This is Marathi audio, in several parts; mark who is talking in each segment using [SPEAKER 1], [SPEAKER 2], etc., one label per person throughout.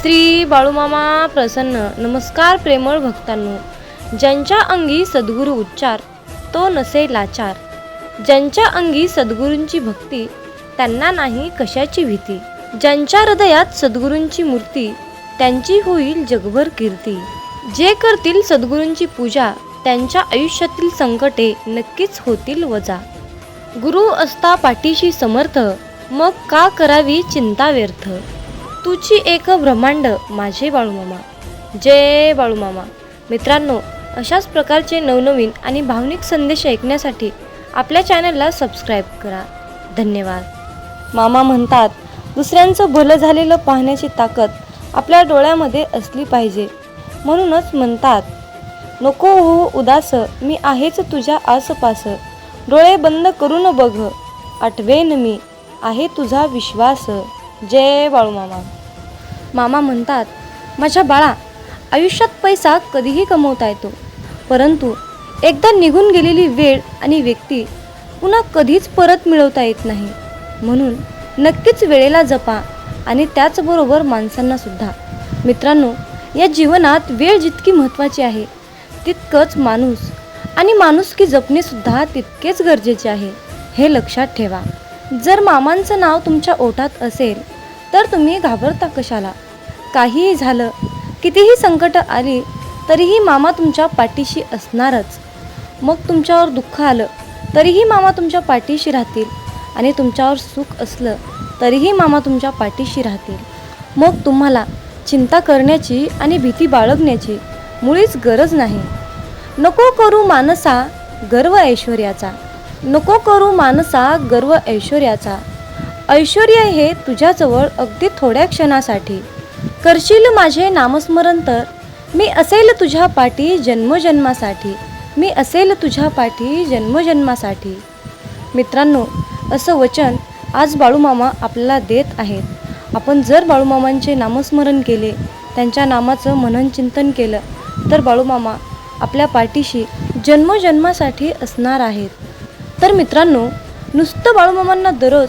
[SPEAKER 1] श्री बाळूमामा प्रसन्न. नमस्कार प्रेमळ भक्तांनो. ज्यांच्या अंगी सद्गुरू उच्चार तो नसे लाचार. ज्यांच्या अंगी सद्गुरूंची भक्ती त्यांना नाही कशाची भीती. ज्यांच्या हृदयात सद्गुरूंची मूर्ती त्यांची होईल जगभर कीर्ती. जे करतील सद्गुरूंची पूजा त्यांच्या आयुष्यातील संकटे नक्कीच होतील वजा. गुरु असता पाठीशी समर्थ मग का करावी चिंता व्यर्थ? तुझी एक ब्रह्मांड माझे बाळूमामा. जय बाळूमामा मित्रांनो अशाच प्रकारचे नवनवीन आणि भावनिक संदेश ऐकण्यासाठी आपल्या चॅनलला सबस्क्राईब करा. धन्यवाद. मामा म्हणतात दुसऱ्यांचं भलं झालेलं पाहण्याची ताकद आपल्या डोळ्यामध्ये असली पाहिजे. म्हणूनच म्हणतात नको हो उदास मी आहेच तुझ्या आसपास. डोळे बंद करून बघ. आठवेन मी आहे तुझा विश्वास. जय बाळू मामा. मामा म्हणतात माझ्या बाळा आयुष्यात पैसा कधीही कमवता येतो. परंतु एकदा निघून गेलेली वेळ आणि व्यक्ती पुन्हा कधीच परत मिळवता येत नाही. म्हणून नक्कीच वेळेला जपा आणि त्याचबरोबर माणसांना सुद्धा. मित्रांनो या जीवनात वेळ जितकी महत्त्वाची आहे तितकंच माणूस आणि माणुसकी जपणेसुद्धा तितकेच गरजेचे आहे. हे लक्षात ठेवा. जर मामांचं नाव तुमच्या ओठात असेल तर तुम्ही घाबरता कशाला? काहीही झालं कितीही संकट आली तरीही मामा तुमच्या पाठीशी असणारच. मग तुमच्यावर दुःख आलं तरीही मामा तुमच्या पाठीशी राहतील. आणि तुमच्यावर सुख असलं तरीही मामा तुमच्या पाठीशी राहतील. मग तुम्हाला चिंता करण्याची आणि भीती बाळगण्याची मुळीच गरज नाही. नको करू मानसा गर्व ऐश्वर्याचा. नको करू मानसा गर्व ऐश्वर्याचा. ऐश्वर हे तुझ्याजवळ अगदी थोड्या क्षणासाठी. करशील माझे नामस्मरण तर? मी असेल तुझ्या पाठी जन्मजन्मासाठी. मी असेल तुझ्या पाठी जन्मजन्मासाठी. मित्रांनो असं वचन आज बाळूमामा आपल्याला देत आहेत. आपण जर बाळूमामांचे नामस्मरण केले त्यांच्या नामाचं मनन चिंतन केलं तर बाळूमामा आपल्या पाठीशी जन्मजन्मासाठी असणार आहेत. तर मित्रांनो नुसतं बाळूमामांना दररोज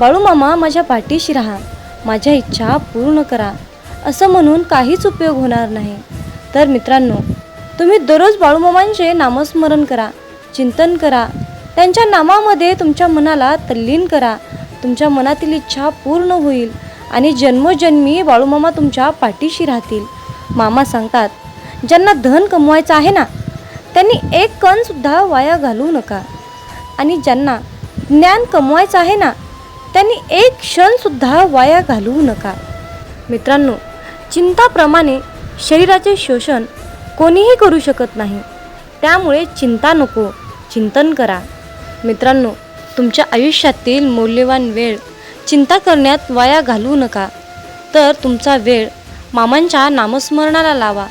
[SPEAKER 1] बाळूमामा माझ्या पाठीशी राहा. माझ्या इच्छा पूर्ण करा. असं म्हणून काहीच उपयोग होणार नाही. तर मित्रांनो तुम्ही दररोज बाळूमामांचे नामस्मरण करा चिंतन करा. त्यांच्या नामामध्ये तुमच्या मनाला तल्लीन करा. तुमच्या मनातील इच्छा पूर्ण होईल आणि जन्मोजन्मी बाळूमामा तुमच्या पाठीशी राहतील. मामा सांगतात ज्यांना धन कमवायचं आहे ना त्यांनी एक कणसुद्धा वाया घालवू नका. आणि ज्यांना ज्ञान कमवायचं आहे ना त्यांनी एक क्षणसुद्धा वाया घालवू नका. मित्रांनो चिंताप्रमाणे शरीराचे शोषण कोणीही करू शकत नाही. त्यामुळे चिंता नको चिंतन करा. मित्रांनो तुमच्या आयुष्यातील मौल्यवान वेळ चिंता करण्यात वाया घालवू नका. तर तुमचा वेळ मामांच्या नामस्मरणाला लावा.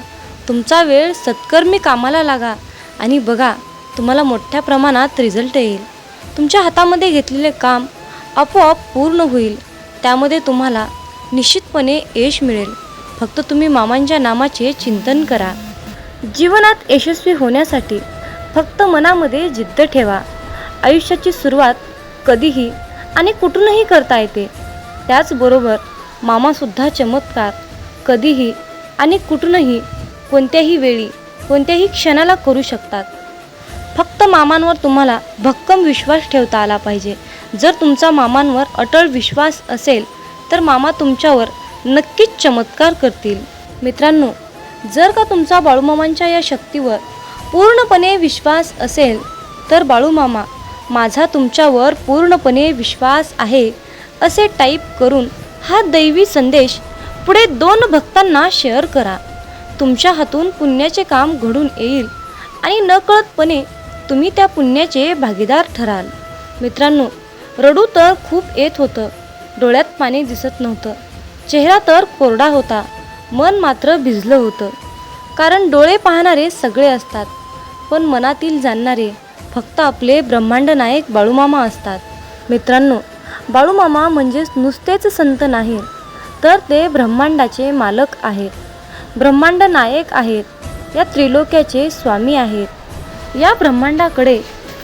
[SPEAKER 1] तुमचा वेळ सत्कर्मी कामाला लागा आणि बघा तुम्हाला मोठ्या प्रमाणात रिझल्ट येईल. तुमच्या हातामध्ये घेतलेले काम आपोआप पूर्ण होईल. त्यामध्ये तुम्हाला निश्चितपणे यश मिळेल. फक्त तुम्ही मामांच्या नामाचे चिंतन करा. जीवनात यशस्वी होण्यासाठी फक्त मनामध्ये जिद्द ठेवा. आयुष्याची सुरुवात कधीही आणि कुठूनही करता येते. त्याचबरोबर मामासुद्धा चमत्कार कधीही आणि कुठूनही कोणत्याही वेळी कोणत्याही क्षणाला करू शकतात. फक्त मामांवर तुम्हाला भक्कम विश्वास ठेवता आला पाहिजे. जर तुमचा मामांवर अटळ विश्वास असेल तर मामा तुमच्यावर नक्कीच चमत्कार करतील. मित्रांनो जर का तुमचा बाळूमामांच्या या शक्तीवर पूर्णपणे विश्वास असेल तर बाळूमामा माझा तुमच्यावर पूर्णपणे विश्वास आहे असे टाईप करून हा दैवी संदेश पुढे दोन भक्तांना शेअर करा. तुमच्या हातून पुण्याचे काम घडून येईल आणि नकळतपणे तुम्ही त्या पुण्याचे भागीदार ठराल. मित्रांनो रडू तर खूप येत होतं. डोळ्यात पाणी दिसत नव्हतं. चेहरा तर कोरडा होता. मन मात्र भिजलं होतं. कारण डोळे पाहणारे सगळे असतात. पण मनातील जाणणारे फक्त आपले ब्रह्मांड नायक बाळूमामा असतात. मित्रांनो बाळूमामा म्हणजेच नुसतेच संत नाही तर ते ब्रह्मांडाचे मालक आहेत. ब्रह्मांड नायक आहेत. या त्रिलोक्याचे स्वामी आहेत. या ब्रह्मांडाकडे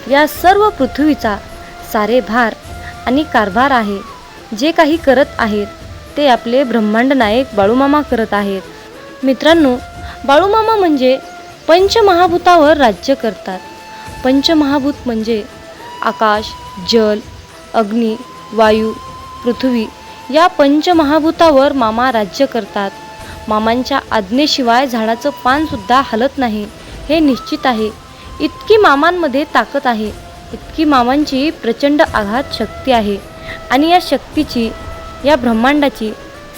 [SPEAKER 1] या सर्व पृथ्वीचा सारे भार आणि कारभार आहे. जे काही करत आहेत ते आपले ब्रह्मांड नायक बाळूमामा करत आहेत. मित्रांनो बाळूमामा म्हणजे पंचमहाभूतावर राज्य करतात. पंचमहाभूत म्हणजे आकाश जल अग्नी वायू पृथ्वी या पंचमहाभूतावर मामा राज्य करतात. मामांच्या आज्ञेशिवाय झाडाचं पानसुद्धा हलत नाही हे निश्चित आहे. इतकी मामांमध्ये ताकद आहे. इतकी मामांची प्रचंड आघात शक्ती आहे आणि या शक्तीची या ब्रह्मांडाची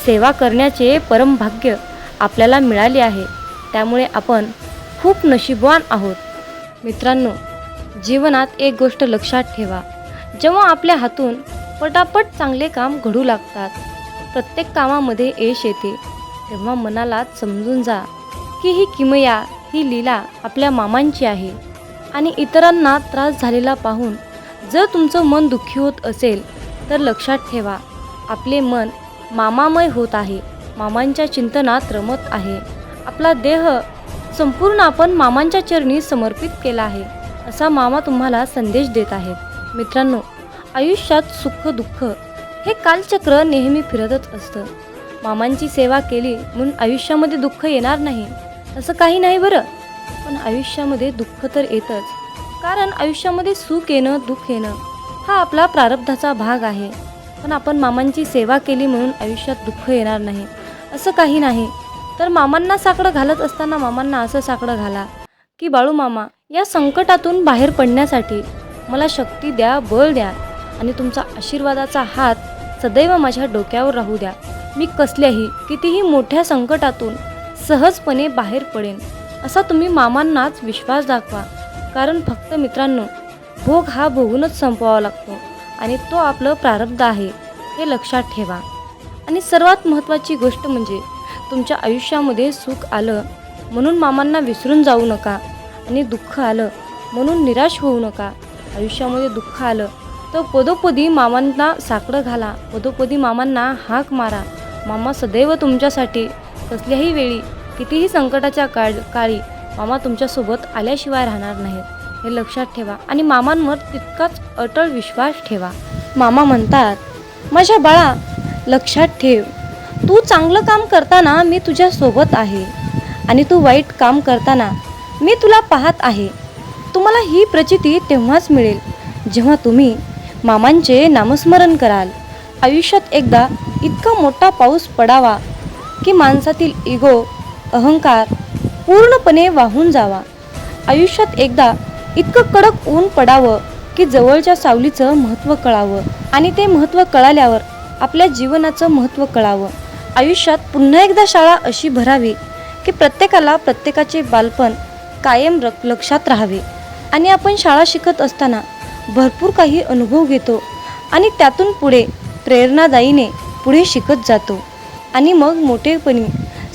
[SPEAKER 1] सेवा करण्याचे परमभाग्य आपल्याला मिळाले आहे. त्यामुळे आपण खूप नशीबवान आहोत. मित्रांनो जीवनात एक गोष्ट लक्षात ठेवा. जेव्हा आपल्या हातून पटापट चांगले काम घडू लागतात प्रत्येक कामामध्ये यश येते. तेव्हा मनाला समजून जा की ही किमया ही लीला आपल्या मामांची आहे. आणि इतरांना त्रास झालेला पाहून जर तुमचं मन दुःखी होत असेल तर लक्षात ठेवा आपले मन मामामय होत आहे मामांच्या चिंतनात रमत आहे. आपला देह संपूर्ण आपण मामांच्या चरणी समर्पित केला आहे असा मामा तुम्हाला संदेश देत आहेत. मित्रांनो आयुष्यात सुख दुःख हे कालचक्र नेहमी फिरतच असतं. मामांची सेवा केली म्हणून आयुष्यामध्ये दुःख येणार नाही असं काही नाही बरं. पण आयुष्यामध्ये दुःख तर येतच. कारण आयुष्यामध्ये सुख येणं दुःख येणं हा आपला प्रारब्धाचा भाग आहे. पण आपण मामांची सेवा केली म्हणून आयुष्यात दुःख येणार नाही असं काही नाही. तर मामांना साकडं घालत असताना मामांना असं साकडं घाला की बाळू मामा या संकटातून बाहेर पडण्यासाठी मला शक्ती द्या बळ द्या आणि तुमचा आशीर्वादाचा हात सदैव माझ्या डोक्यावर राहू द्या. मी कसल्याही कितीही मोठ्या संकटातून सहजपणे बाहेर पडेन. असा तुम्ही मामांनाच विश्वास दाखवा. कारण फक्त मित्रांनो भोग हा भोगूनच संपवावा लागतो आणि तो आपलं प्रारब्ध आहे हे लक्षात ठेवा. आणि सर्वात महत्त्वाची गोष्ट म्हणजे तुमच्या आयुष्यामध्ये सुख आलं म्हणून मामांना विसरून जाऊ नका आणि दुःख आलं म्हणून निराश होऊ नका. आयुष्यामध्ये दुःख आलं तर पदोपदी मामांना साकडं घाला पदोपदी मामांना हाक मारा. मामा सदैव तुमच्यासाठी कसल्याही वेळी कितीही संकटाच्या काळ काळी मामा तुमच्यासोबत आल्याशिवाय राहणार नाहीत. हे लक्षात ठेवा आणि मामांवर तितकाच अटळ विश्वास ठेवा. मामा म्हणतात माझ्या बाळा लक्षात ठेव. तू चांगलं काम करताना मी तुझ्यासोबत आहे आणि तू वाईट काम करताना मी तुला पाहत आहे. तुम्हाला ही प्रचिती तेव्हाच मिळेल जेव्हा तुम्ही मामांचे नामस्मरण कराल. आयुष्यात एकदा इतका मोठा पाऊस पडावा की माणसातील इगो अहंकार पूर्णपणे वाहून जावा. आयुष्यात एकदा इतकं कडक ऊन पडावं की जवळच्या सावलीचं महत्त्व कळावं आणि ते महत्त्व कळाल्यावर आपल्या जीवनाचं महत्त्व कळावं. आयुष्यात पुन्हा एकदा शाळा अशी भरावी की प्रत्येकाला प्रत्येकाचे बालपण कायम र लक्षात राहावे. आणि आपण शाळा शिकत असताना भरपूर काही अनुभव घेतो आणि त्यातून पुढे प्रेरणादायीने पुढे शिकत जातो. आणि मग मोठेपणी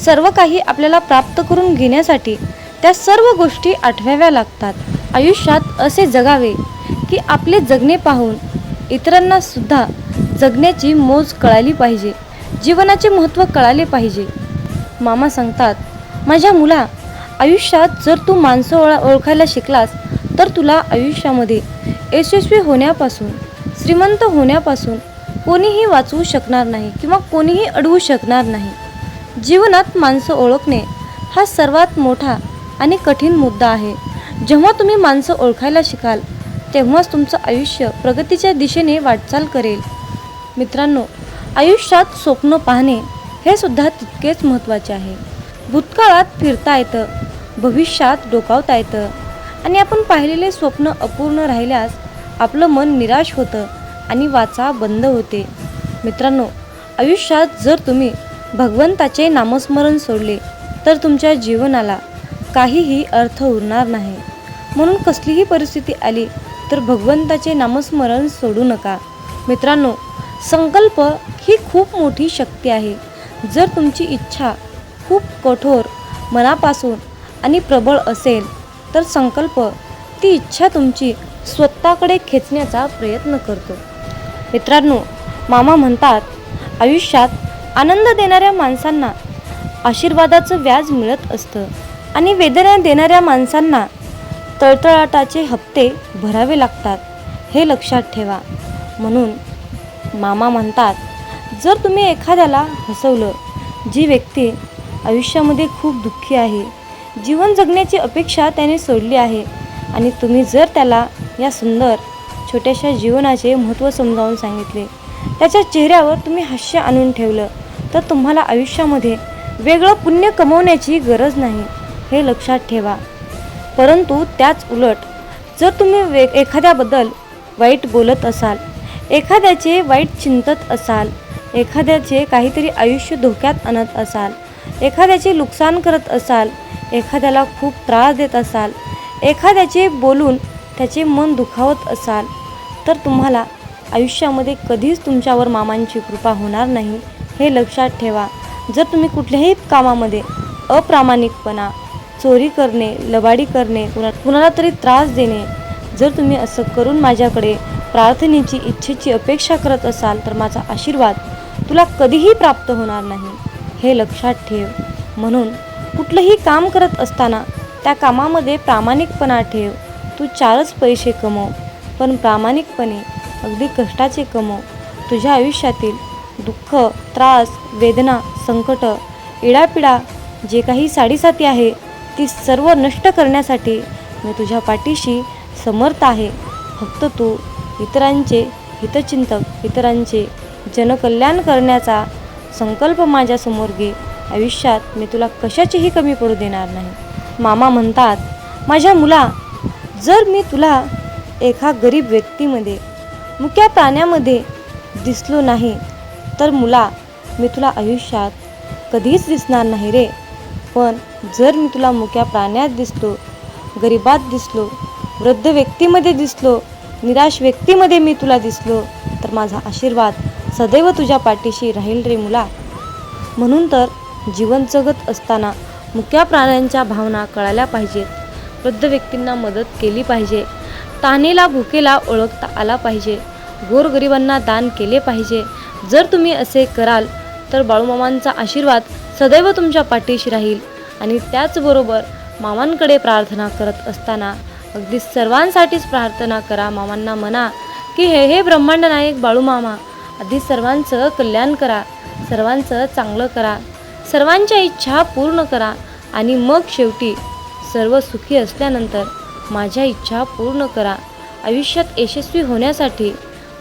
[SPEAKER 1] सर्व काही आपल्याला प्राप्त करून घेण्यासाठी त्या सर्व गोष्टी आठवाव्या लागतात. आयुष्यात असे जगावे की आपले जगणे पाहून इतरांना सुद्धा जगण्याची मोज कळाली पाहिजे जीवनाचे महत्त्व कळाले पाहिजे. मामा सांगतात माझ्या मुला आयुष्यात जर तू माणसं ओळा ओळखायला शिकलास तर तुला आयुष्यामध्ये यशस्वी होण्यापासून श्रीमंत होण्यापासून कोणीही वाचवू शकणार नाही किंवा कोणीही अडवू शकणार नाही. जीवनात माणसं ओळखणे हा सर्वात मोठा आणि कठीण मुद्दा आहे. जेव्हा तुम्ही माणसं ओळखायला शिकाल तेव्हाच तुमचं आयुष्य प्रगतीच्या दिशेने वाटचाल करेल. मित्रांनो आयुष्यात स्वप्न पाहणे हे सुद्धा तितकेच महत्त्वाचे आहे. भूतकाळात फिरता येतं भविष्यात डोकावता येतं आणि आपण पाहिलेले स्वप्न अपूर्ण राहिल्यास आपलं मन निराश होतं आणि वाचा बंद होते. मित्रांनो आयुष्यात जर तुम्ही भगवंताचे नामस्मरण सोडले तर तुमच्या जीवनाला काहीही अर्थ उरणार नाही. म्हणून कसलीही परिस्थिती आली तर भगवंताचे नामस्मरण सोडू नका. मित्रांनो संकल्प ही खूप मोठी शक्ती आहे. जर तुमची इच्छा खूप कठोर मनापासून आणि प्रबळ असेल तर संकल्प ती इच्छा तुमची स्वतःकडे खेचण्याचा प्रयत्न करतो. मित्रांनो मामा म्हणतात आयुष्यात आनंद देणाऱ्या माणसांना आशीर्वादाचं व्याज मिळत असतं. आणि वेदना देणाऱ्या माणसांना तळतळाटाचे हप्ते भरावे लागतात. हे लक्षात ठेवा. म्हणून मामा म्हणतात जर तुम्ही एखाद्याला हसवलं जी व्यक्ती आयुष्यामध्ये खूप दुःखी आहे जीवन जगण्याची अपेक्षा त्याने सोडली आहे आणि तुम्ही जर त्याला या सुंदर छोट्याशा जीवनाचे महत्त्व समजावून सांगितले त्याच्या चेहऱ्यावर तुम्ही हास्य आणून ठेवलं तर तुम्हाला आयुष्यामध्ये वेगळं पुण्य कमवण्याची गरज नाही हे लक्षात ठेवा. परंतु त्याच उलट जर तुम्ही वे एखाद्याबद्दल वाईट बोलत असाल एखाद्याचे वाईट चिंतत असाल एखाद्याचे काहीतरी आयुष्य धोक्यात आणत असाल एखाद्याचे नुकसान करत असाल एखाद्याला खूप त्रास देत असाल एखाद्याचे बोलून त्याचे मन दुखावत असाल तर तुम्हाला आयुष्यामध्ये कधीच तुमच्यावर मामांची कृपा होणार नाही. हे लक्षात ठेवा. जर तुम्ही कुठल्याही कामामध्ये अप्रामाणिकपणा चोरी करणे लबाडी करणे कुणा कुणाला तरी त्रास देणे जर तुम्ही असं करून माझ्याकडे प्रार्थनेची इच्छेची अपेक्षा करत असाल तर माझा आशीर्वाद तुला कधीही प्राप्त होणार नाही. हे लक्षात ठेव. म्हणून कुठलंही काम करत असताना त्या कामामध्ये प्रामाणिकपणा ठेव. तू चारच पैसे कमव पण प्रामाणिकपणे अगदी कष्टाचे कमव. तुझ्या आयुष्यातील दुःख त्रास वेदना संकट इडापिडा जे काही साडीसाती आहे ती सर्व नष्ट करण्यासाठी मी तुझ्या पाठीशी समर्थ आहे. फक्त तू इतरांचे हितचिंतक इतरांचे जनकल्याण करण्याचा संकल्प माझ्यासमोर घे. आयुष्यात मी तुला कशाचीही कमी पडू देणार नाही. मामा म्हणतात माझ्या मुला जर मी तुला एका गरीब व्यक्तीमध्ये मुक्या प्राण्यामध्ये दिसलो नाही तर मुला मी तुला आयुष्यात कधीच दिसणार नाही रे. पण जर मी तुला मुक्या प्राण्यात दिसलो गरिबात दिसलो वृद्ध व्यक्तीमध्ये दिसलो निराश व्यक्तीमध्ये मी तुला दिसलो तर माझा आशीर्वाद सदैव तुझ्या पाठीशी राहील रे मुला. म्हणून तर जीवन जगत असताना मुक्या प्राण्यांच्या भावना कळाल्या पाहिजेत. वृद्ध व्यक्तींना मदत केली पाहिजे. तानेला भुकेला ओळखता आला पाहिजे. गोरगरिबांना दान केले पाहिजे. जर तुम्ही असे कराल तर बाळूमामांचा आशीर्वाद सदैव तुमच्या पाठीशी राहील. आणि त्याचबरोबर मामांकडे प्रार्थना करत असताना अगदी सर्वांसाठीच प्रार्थना करा मामांना म्हणा की हे हे ब्रह्मांड नायक बाळूमामा आधी सर्वांचं कल्याण करा सर्वांचं चांगलं करा सर्वांच्या इच्छा पूर्ण करा आणि मग शेवटी सर्व सुखी असल्यानंतर माझ्या इच्छा पूर्ण करा. आयुष्यात यशस्वी होण्यासाठी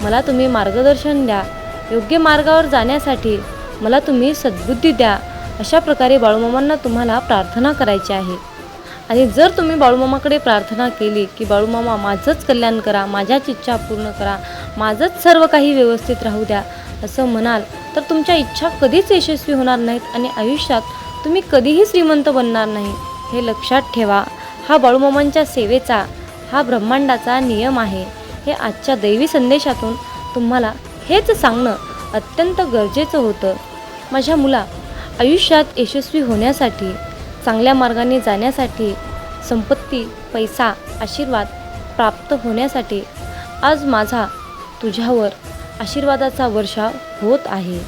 [SPEAKER 1] मला तुम्ही मार्गदर्शन द्या. योग्य मार्गावर जाण्यासाठी मला तुम्ही सद्बुद्धी द्या. अशा प्रकारे बाळूमामांना तुम्हाला प्रार्थना करायची आहे. आणि जर तुम्ही बाळूमामाकडे प्रार्थना केली की बाळूमामा माझंच कल्याण करा माझ्याच इच्छा पूर्ण करा माझंच सर्व काही व्यवस्थित राहू द्या असं म्हणाल तर तुमच्या इच्छा कधीच यशस्वी होणार नाहीत आणि आयुष्यात तुम्ही कधीही श्रीमंत बनणार नाही. हे लक्षात ठेवा हा बाळूमामांच्या सेवेचा हा ब्रह्मांडाचा नियम आहे. हे आजच्या दैवी संदेशातून तुम्हाला हेच सांगणं अत्यंत गरजेचं होतं. माझ्या मुला आयुष्यात यशस्वी होण्यासाठी चांगल्या मार्गाने जाण्यासाठी संपत्ती पैसा आशीर्वाद प्राप्त होण्यासाठी आज माझा तुझ्यावर आशीर्वादाचा वर्षाव होत आहे.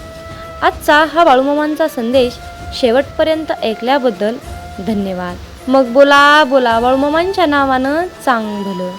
[SPEAKER 1] आजचा हा बाळूमामांचा संदेश शेवटपर्यंत ऐकल्याबद्दल धन्यवाद. मग बोला बोला बाळूमामांच्या नावानं चांग भलं